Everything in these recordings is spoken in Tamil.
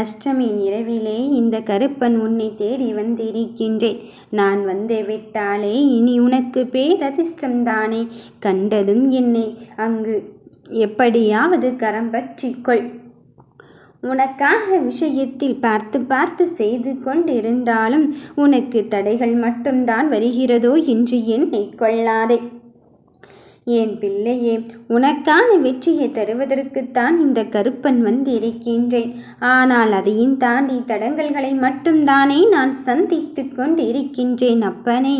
அஷ்டமி இரவிலே இந்த கருப்பன் உன்னை தேடி வந்திருக்கின்றேன். நான் வந்து விட்டாலே இனி உனக்கு பேரதிர்ஷ்டம்தானே கண்டதும் என்னை அங்கு எப்படியாவது கரம் பற்றிக்கொள் உனக்காக விஷயத்தில் பார்த்து பார்த்து செய்து கொண்டிருந்தாலும் உனக்கு தடைகள் மட்டும்தான் வருகிறதோ என்று என்னை கொள்ளாதே. என் பிள்ளையே உனக்கான வெற்றியை தருவதற்குத்தான் இந்த கருப்பன் வந்திருக்கின்றேன். ஆனால் அதையும் தாண்டி தடங்கல்களை மட்டும்தானே நான் சந்தித்து கொண்டு இருக்கின்றேன் அப்பனே.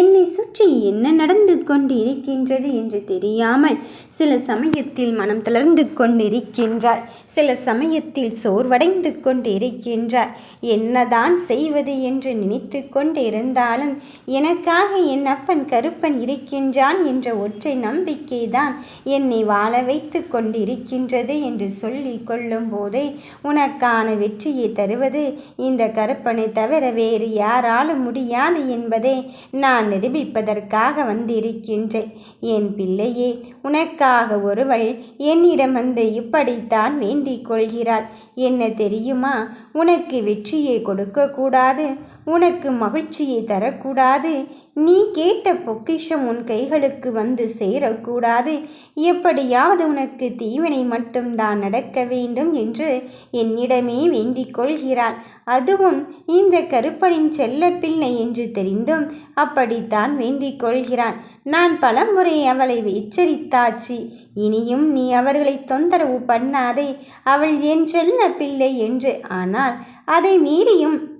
என்னை சுற்றி என்ன நடந்து கொண்டு இருக்கின்றது என்று தெரியாமல் சில சமயத்தில் மனம் தளர்ந்து கொண்டிருக்கின்றாய். சில சமயத்தில் சோர்வடைந்து கொண்டிருக்கின்றாய். என்னதான் செய்வது என்று நினைத்து கொண்டிருந்தாலும் எனக்காக என் அப்பன் கருப்பன் இருக்கின்றான் என்ற ஒற்றை நம்பிக்கைதான். என்னை வாழ வைத்து கொண்டிருக்கின்றது என்று சொல்லி கொள்ளும் போதே உனக்கான வெற்றியை தருவது இந்த கருப்பனை தவிர வேறு யாராலும் முடியாது என்பதை நான் நிரூபிப்பதற்காக வந்திருக்கின்றேன். என் பிள்ளையே உனக்காக ஒருவள் என்னிடம் வந்து இப்படித்தான் வேண்டிக் கொள்கிறாள். என்ன தெரியுமா? உனக்கு வெற்றியை கொடுக்கக்கூடாது உனக்கு மகிழ்ச்சியை தரக்கூடாது. நீ கேட்ட பொக்கிஷம் உன் கைகளுக்கு வந்து சேரக்கூடாது. எப்படியாவது உனக்கு தீவினை மட்டும்தான் நடக்க வேண்டும் என்று என்னிடமே வேண்டிக் கொள்கிறாள். அதுவும் இந்த கருப்பனின் செல்ல பிள்ளை என்று தெரிந்தும் அப்படித்தான் வேண்டிக் கொள்கிறான். நான் பலமுறை அவளை எச்சரித்தாச்சு. இனியும் நீ அவர்களை தொந்தரவு பண்ணாதே. அவள் என் செல்ல பிள்ளை என்று. ஆனால் அதை மீறியும்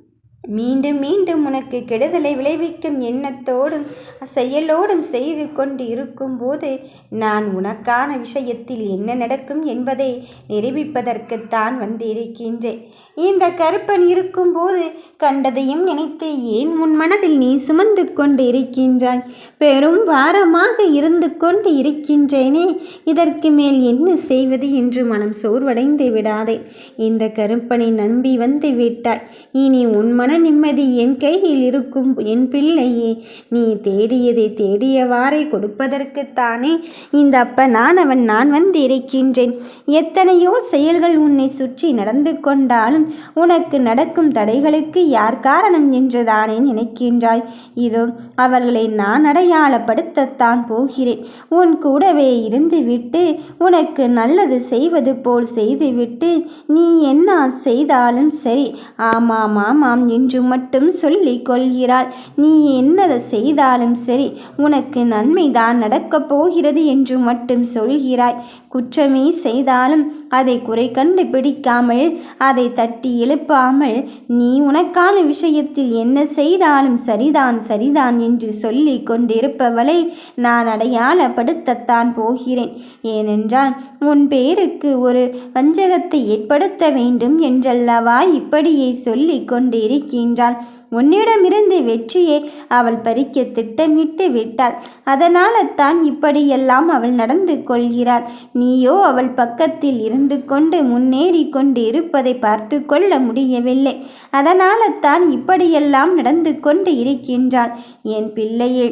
மீண்டும் மீண்டும் உனக்கு கெடுதலை விளைவிக்கும் எண்ணத்தோடும் செயலோடும் செய்து கொண்டு இருக்கும்போது நான் உனக்கான விஷயத்தில் என்ன நடக்கும் என்பதை நிரூபிப்பதற்குத்தான் வந்திருக்கின்றேன். இந்த கருப்பன் இருக்கும்போது கண்டதையும் நினைத்து ஏன் உன் மனதில் நீ சுமந்து கொண்டு இருக்கின்றாய் பெரும் பாரமாக இருந்து கொண்டு இருக்கின்றேனே இதற்கு மேல் என்ன செய்வது என்று மனம் சோர்வடைந்து விடாதே. இந்த கருப்பனை நம்பி வந்து விட்டாய். இனி உன் மன நிம்மதி என் கையில் இருக்கும். என் பிள்ளையே நீ தேடியதை தேடியவாறே கொடுப்பதற்குத்தானே இந்த அப்பனானவன் நான் வந்து இருக்கின்றேன். எத்தனையோ செயல்கள் உன்னை சுற்றி நடந்து கொண்டாலும் உனக்கு நடக்கும் தடைகளுக்கு யார் காரணம் என்றுதானே நினைக்கின்றாய். இதோ அவர்களை நான் அடையாளப்படுத்தத்தான் போகிறேன். உன் கூடவே இருந்துவிட்டு உனக்கு நல்லது செய்வது போல் செய்துவிட்டு நீ என்ன செய்தாலும் சரி. ஆமாம் ஆமாம் என்று என்று மட்டும் சொல்லிக் கொள்கிறாள். நீ என்னதை செய்தாலும் சரி உனக்கு நன்மைதான் நடக்கப் போகிறது என்று மட்டும் சொல்கிறாய். குற்றமே செய்தாலும் அதை குறை கண்டு பிடிக்காமல் அதை தட்டி எழுப்பாமல் நீ உனக்கான விஷயத்தில் என்ன செய்தாலும் சரிதான் சரிதான் என்று சொல்லி கொண்டிருப்பவளை நான் அடையாளப்படுத்தத்தான் போகிறேன். ஏனென்றால் உன் பேருக்கு ஒரு வஞ்சகத்தை ஏற்படுத்த வேண்டும் என்றல்லவா இப்படியே சொல்லி கொண்டிருக்கிறேன் இருக்கின்றாள் உன்னிடமிருந்து வெற்றியை அவள் பறிக்க திட்டமிட்டு விட்டாள். அதனால தான் இப்படியெல்லாம் அவள் நடந்து கொள்கிறாள். நீயோ அவள் பக்கத்தில் இருந்து கொண்டு முன்னேறி கொண்டு இருப்பதை பார்த்து கொள்ள முடியவில்லை. அதனால தான் இப்படியெல்லாம் நடந்து கொண்டு இருக்கின்றாள். என் பிள்ளையே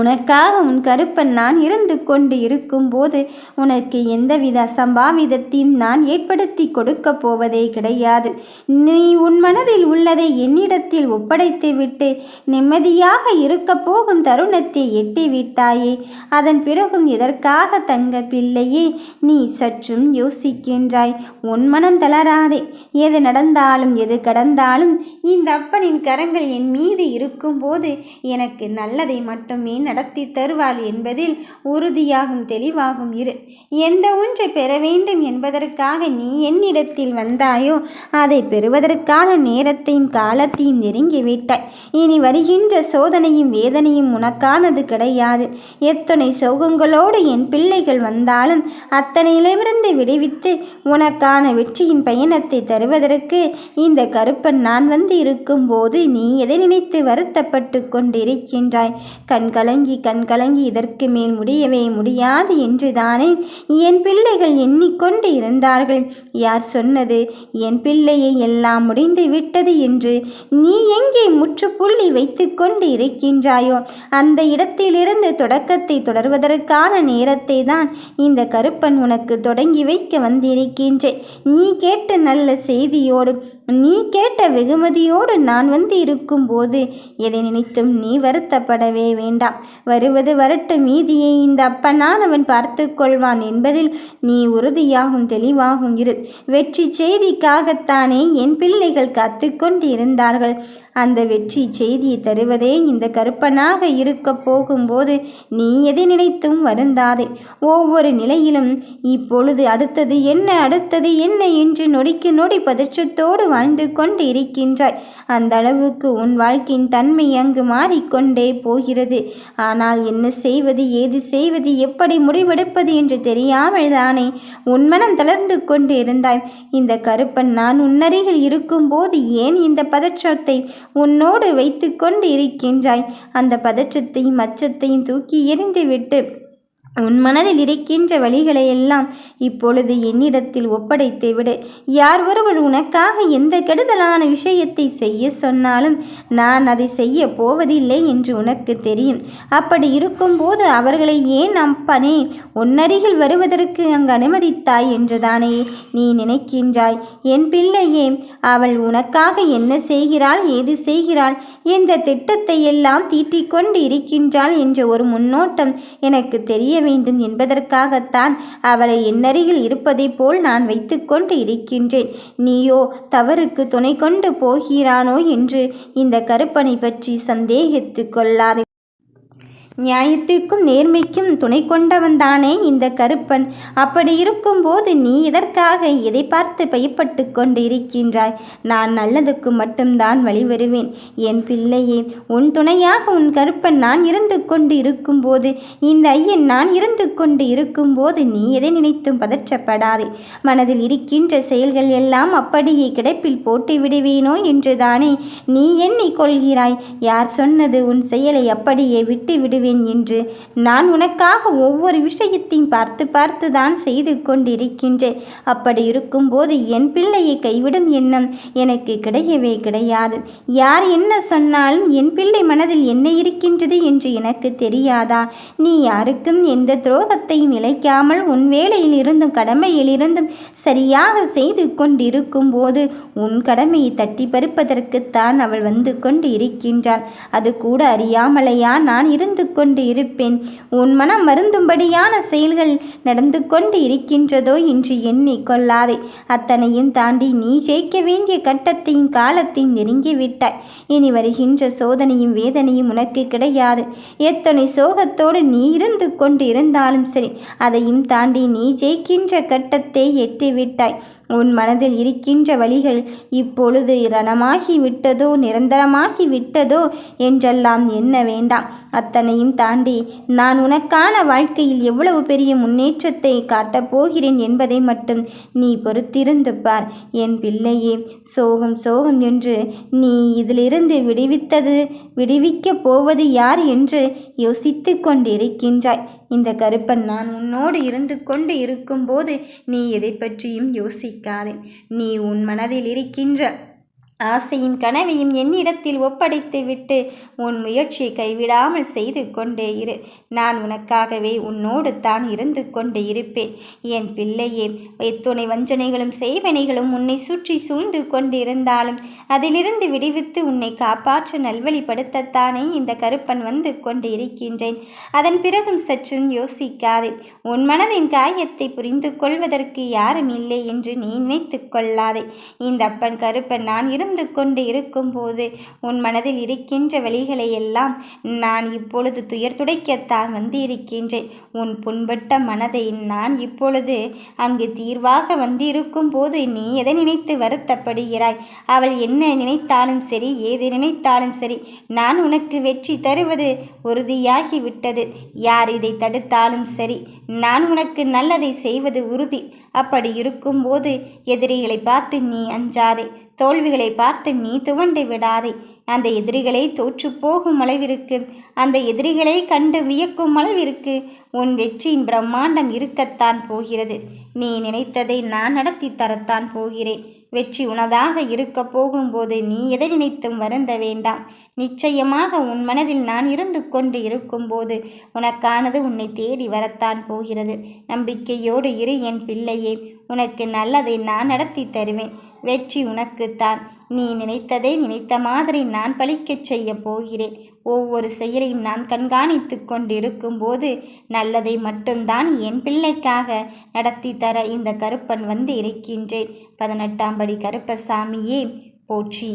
உனக்காக உன் கருப்பன் நான் இருந்து கொண்டு இருக்கும்போது உனக்கு எந்தவித அசம்பாவிதத்தையும் நான் ஏற்படுத்தி கொடுக்க போவதே கிடையாது. நீ உன் மனதில் உள்ளதை என்னிடத்தில் ஒப்படைத்து விட்டு நிம்மதியாக இருக்க போகும் தருணத்தை எட்டி விட்டாயே அதன் பிறகும் எதற்காக தங்க பிள்ளையே நீ சற்றும் யோசிக்கின்றாய். உன் மனம் தளராதே எது நடந்தாலும் எது கடந்தாலும் இந்த அப்பனின் கரங்கள் என் மீது இருக்கும்போது எனக்கு நல்லதை மட்டுமே நடத்தி தருவாள் என்பதில் உறுதியாகும் தெளிவாகும். இரு. எந்த ஒன்றை பெற வேண்டும் என்பதற்காக நீ என்னிடத்தில் வந்தாயோ அதை பெறுவதற்கான நேரத்தையும் காலத்தையும் நெருங்கிவிட்டாய் இனி வருகின்ற சோதனையும் வேதனையும் உனக்கானது கிடையாது. எத்தனை சோகங்களோடு என் பிள்ளைகள் வந்தாலும் அத்தனையிலிருந்து விடுவித்து உனக்கான வெற்றியின் பயணத்தை தருவதற்கு இந்த கருப்பன் நான் வந்து இருக்கும்போது நீ எதை நினைத்து வருத்தப்பட்டு கொண்டிருக்கின்றாய்? கண்களை கலங்கி கண் கலங்கி இதற்கு மேல் முடியவே முடியாது என்று தானே என் பிள்ளைகள் எண்ணிக்கொண்டு இருந்தார்கள். யார் சொன்னது? என் பிள்ளையை எல்லாம் முடிந்து விட்டது என்று நீ எங்கே முற்றுப்புள்ளி வைத்துக்கொண்டு இருக்கின்றாயோ? அந்த இடத்திலிருந்து தொடக்கத்தை தொடர்வதற்கான நேரத்தை தான் இந்த கருப்பன் உனக்கு தொடங்கி வைக்க வந்திருக்கின்றேன். நீ கேட்ட நல்ல செய்தியோடு நீ கேட்ட வெகுமதியோடு நான் வந்து இருக்கும்போது எதை நினைத்தும் நீ வருத்தப்படவே வேண்டாம். வருவது வரட்டு மீதியை இந்த அப்பனானவன் பார்த்து கொள்வான் என்பதில் நீ உறுதியாகும் தெளிவாகும் இரு. வெற்றி செய்திக்காகத்தானே என் பிள்ளைகள் காத்து கொண்டு இருந்தார்கள் அந்த வெற்றி செய்தியை தருவதே இந்த கருப்பனாக இருக்க போகும்போது நீ எதை நினைத்தும் வருந்தாதே. ஒவ்வொரு நிலையிலும் இப்பொழுது அடுத்தது என்ன அடுத்தது என்ன என்று நொடிக்கு நொடி பதற்றத்தோடு வாழ்ந்து கொண்டு இருக்கின்றாய். அந்த அளவுக்கு உன் வாழ்க்கையின் தன்மை அங்கு மாறிக்கொண்டே போகிறது. ஆனால் என்ன செய்வது ஏது செய்வது எப்படி முடிவெடுப்பது என்று தெரியாமல் தானே உன் மனம் தளர்ந்து கொண்டு இருந்தாய். இந்த கருப்பன் நான் உன்னருகில் இருக்கும்போது ஏன் இந்த பதற்றத்தை உன்னோடு வைத்து கொண்டு இருக்கின்றாய். அந்த பதற்றத்தையும் அச்சத்தையும் தூக்கி எறிந்துவிட்டு உன் மனதில் இருக்கின்ற வழிகளை எல்லாம் இப்பொழுது என்னிடத்தில் ஒப்படைத்து விடு. யார் ஒருவர் உனக்காக எந்த கெடுதலான விஷயத்தை செய்ய சொன்னாலும் நான் அதை செய்ய போவதில்லை என்று உனக்கு தெரியும். அப்படி இருக்கும்போது அவர்களை ஏன் அப்பனே உன்னருகில் வருவதற்கு அங்கு அனுமதித்தாய் என்றுதானே நீ நினைக்கின்றாய்? என் பிள்ளையே அவள் உனக்காக என்ன செய்கிறாள் ஏது செய்கிறாள் எந்த திட்டத்தை எல்லாம் தீட்டிக்கொண்டு இருக்கின்றாள் என்ற ஒரு முன்னோட்டம் எனக்கு தெரிய வேண்டும் என்பதற்காகத்தான் அவளை என்னருகில் இருப்பதைப் போல் நான் வைத்துக்கொண்டு இருக்கின்றேன். நீயோ தவறுக்கு துணை கொண்டு போகிறானோ என்று இந்த கருப்பனை பற்றி சந்தேகித்து கொள்ளாதே. நியாயத்திற்கும் நேர்மைக்கும் துணை கொண்டவன்தானே இந்த கருப்பன். அப்படி இருக்கும்போது நீ இதற்காக எதை பார்த்து பயப்பட்டு கொண்டு இருக்கின்றாய் நான் நல்லதுக்கு மட்டும்தான் வழிவருவேன் என் பிள்ளையே உன் துணையாக உன் கருப்பன் நான் இருந்து கொண்டு இருக்கும்போது இந்த ஐயன் நான் இருந்து கொண்டு இருக்கும்போது நீ எதை நினைத்தும் பதற்றப்படாதே. மனதில் இருக்கின்ற செயல்கள் எல்லாம் அப்படியே கிடப்பில் போட்டு விடுவேனோ என்றுதானே நீ எண்ணிக்கொள்கிறாய் யார் சொன்னது உன் செயலை அப்படியே விட்டு விடுவேன்? செய்வேன் என்று நான் உனக்காக ஒவ்வொரு விஷயத்தையும் பார்த்து பார்த்து தான் செய்து கொண்டிருக்கின்றேன். அப்படி இருக்கும்போது என் பிள்ளையை கைவிடும் எண்ணம் எனக்கு கிடையவே கிடையாது. யார் என்ன சொன்னாலும் என் பிள்ளை மனதில் என்ன இருக்கின்றது என்று எனக்கு தெரியாதா? நீ யாருக்கும் எந்த துரோகத்தையும் இழைக்காமல் உன் வேலையில் இருந்தும் கடமையில் இருந்தும் சரியாக செய்து கொண்டிருக்கும் போது உன் கடமையை தட்டி பறிப்பதற்குத்தான் அவள் வந்து கொண்டு இருக்கின்றாள் அது கூட அறியாமலையா நான் இருந்து கொண்டு இருப்பேன் உன் மனம் வருந்தும்படியான செயல்கள் நடந்து கொண்டு இருக்கின்றதோ என்று எண்ணிக்கொள்ளாதே அத்தனையும் தாண்டி நீ ஜெயிக்க வேண்டிய கட்டத்தையும் காலத்தையும் நெருங்கிவிட்டாய். இனி வருகின்ற சோதனையும் வேதனையும் உனக்கு கிடையாது. எத்தனை சோகத்தோடு நீ இருந்து கொண்டு இருந்தாலும் சரி அதையும் தாண்டி நீ ஜெயிக்கின்ற கட்டத்தை எட்டிவிட்டாய். உன் மனதில் இருக்கின்ற வழிகள் இப்பொழுது ரணமாகி விட்டதோ நிரந்தரமாகி விட்டதோ என்றெல்லாம் எண்ண வேண்டாம். அத்தனையும் தாண்டி நான் உனக்கான வாழ்க்கையில் எவ்வளவு பெரிய முன்னேற்றத்தை காட்டப் போகிறேன் என்பதை மட்டும் நீ பொறுத்திருந்து பார். என் பிள்ளையே சோகம் சோகம் என்று நீ இதிலிருந்து விடுவித்தது விடுவிக்கப் போவது யார் என்று யோசித்து கொண்டிருக்கின்றாய். இந்த கருப்பன் நான் உன்னோடு இருந்து கொண்டு இருக்கும்போது நீ எதை பற்றியும் யோசி யோசிக்காதே நீ உன் மனதில் இருக்கின்ற ஆசையும் கனவையும் என்னிடத்தில் ஒப்படைத்து விட்டு உன் முயற்சியை கைவிடாமல் செய்து கொண்டே இரு. நான் உனக்காகவே உன்னோடு தான் இருந்து கொண்டு இருப்பேன். என் பிள்ளையே எத்துணை வஞ்சனைகளும் செய்வனைகளும் உன்னை சுற்றி சூழ்ந்து கொண்டிருந்தாலும் அதிலிருந்து விடுவித்து உன்னை காப்பாற்ற நல்வழிப்படுத்தத்தானே இந்த கருப்பன் வந்து கொண்டு இருக்கின்றேன். அதன் பிறகும் சற்றும் யோசிக்காதே. உன் மனதின் காயத்தை புரிந்து கொள்வதற்கு யாரும் இல்லை என்று நீ நினைத்து கொள்ளாதே. இந்த அப்பன் கருப்பன் நான் இருந்து உணர்ந்து கொண்டு இருக்கும்போது உன் மனதில் இருக்கின்ற வழிகளை எல்லாம் நான் இப்பொழுது துயர் துடைக்கத்தான் வந்திருக்கின்றேன். உன் புண்பட்ட மனதை நான் இப்பொழுது அங்கு தீர்வாக வந்திருக்கும் போது நீ எதை நினைத்து வருத்தப்படுகிறாய்? அவள் என்ன நினைத்தாலும் சரி ஏது நினைத்தாலும் சரி நான் உனக்கு வெற்றி தருவது உறுதியாகிவிட்டது. யார் இதை தடுத்தாலும் சரி நான் உனக்கு நல்லதை செய்வது உறுதி. அப்படி இருக்கும்போது எதிரிகளை பார்த்து நீ அஞ்சாதே. தோல்விகளை பார்த்து நீ துவண்டு விடாதே. அந்த எதிரிகளை தோற்று போகும் அளவிற்கு அந்த எதிரிகளை கண்டு வியக்கும் அளவிற்கு உன் வெற்றியின் பிரம்மாண்டம் இருக்கத்தான் போகிறது. நீ நினைத்ததை நான் நடத்தி தரத்தான் போகிறேன். வெற்றி உனதாக இருக்க போகும்போது நீ எதை நினைத்தும் வருந்த வேண்டாம். நிச்சயமாக உன் மனதில் நான் இருந்து கொண்டு இருக்கும்போது உனக்கானது உன்னை தேடி வரத்தான் போகிறது. நம்பிக்கையோடு இரு என் பிள்ளையே. உனக்கு நல்லதை நான் நடத்தி தருவேன். வெற்றி உனக்குத்தான். நீ நினைத்ததை நினைத்த மாதிரி நான் பழிக்கச் செய்ய போகிறேன். ஒவ்வொரு செயலையும் நான் கண்காணித்து கொண்டிருக்கும்போது நல்லதை மட்டும்தான் என் பிள்ளைக்காக நடத்தி தர இந்த கருப்பன் வந்து இருக்கின்றேன். பதினெட்டாம் படி கருப்பசாமியே போற்றி.